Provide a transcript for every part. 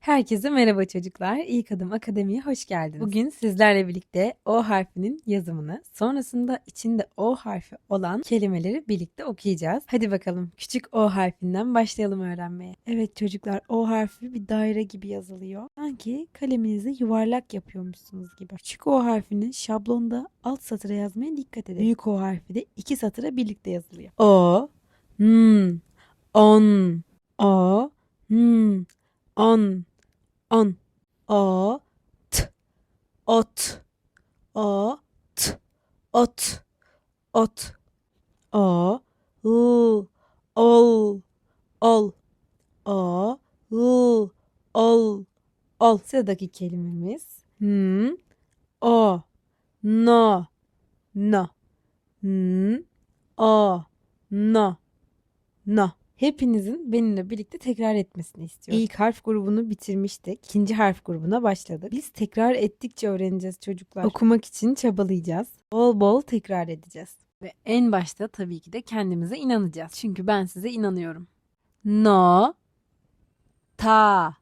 Herkese merhaba çocuklar. İlk Adım Akademi'ye hoş geldiniz. Bugün sizlerle birlikte O harfinin yazımını, sonrasında içinde O harfi olan kelimeleri birlikte okuyacağız. Hadi bakalım küçük O harfinden başlayalım öğrenmeye. Evet çocuklar O harfi bir daire gibi yazılıyor. Sanki kaleminizi yuvarlak yapıyormuşsunuz gibi. Küçük O harfinin şablonda alt satıra yazmaya dikkat edin. Büyük O harfi de iki satıra birlikte yazılıyor. O, n, on, o, n, on, on, o, t, ot, o, t, ot, ot, o, l, ol, ol, o, l, ol, ol. Sıradaki kelimemiz. N, o, no, no, n, o, no, no. Hepinizin benimle birlikte tekrar etmesini istiyorum. İlk harf grubunu bitirmiştik. İkinci harf grubuna başladık. Biz tekrar ettikçe öğreneceğiz çocuklar. Okumak için çabalayacağız. Bol bol tekrar edeceğiz. Ve en başta tabii ki de kendimize inanacağız. Çünkü ben size inanıyorum. No, ta,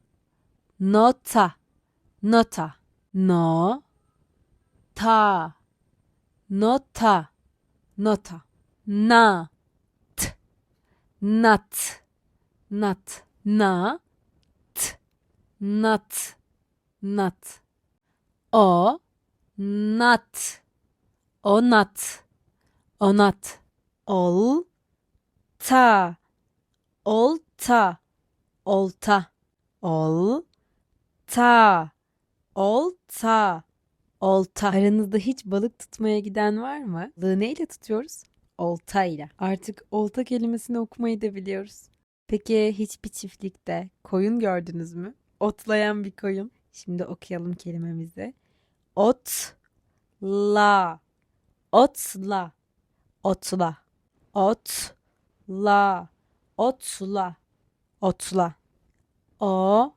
nota, nota, no, ta, nota, nota, na, nat, nat, na, t, nat, nat, o, nat, onat, onat, ol, ta, olta, olta, ol, ta, olta, olta. Aranızda hiç balık tutmaya giden var mı? Balığı neyle tutuyoruz? Oltayla. Artık olta kelimesini okumayı da biliyoruz. Peki hiçbir çiftlikte koyun gördünüz mü? Otlayan bir koyun. Şimdi okuyalım kelimemizi. Otla. Otla. Otla. Otla. Otla. Otla. O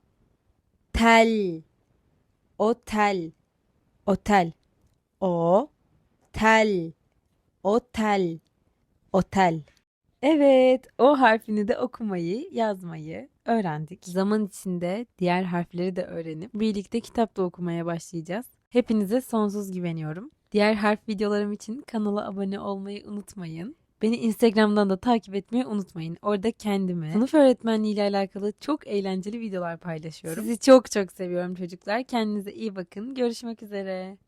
tel. Otel. Otel. O tel. Otel. Otel. Evet, o harfini de okumayı, yazmayı öğrendik. Zaman içinde diğer harfleri de öğrenip birlikte kitapta okumaya başlayacağız. Hepinize sonsuz güveniyorum. Diğer harf videolarım için kanala abone olmayı unutmayın. Beni Instagram'dan da takip etmeyi unutmayın. Orada kendime sınıf öğretmenliği ile alakalı çok eğlenceli videolar paylaşıyorum. Sizi çok çok seviyorum çocuklar. Kendinize iyi bakın. Görüşmek üzere.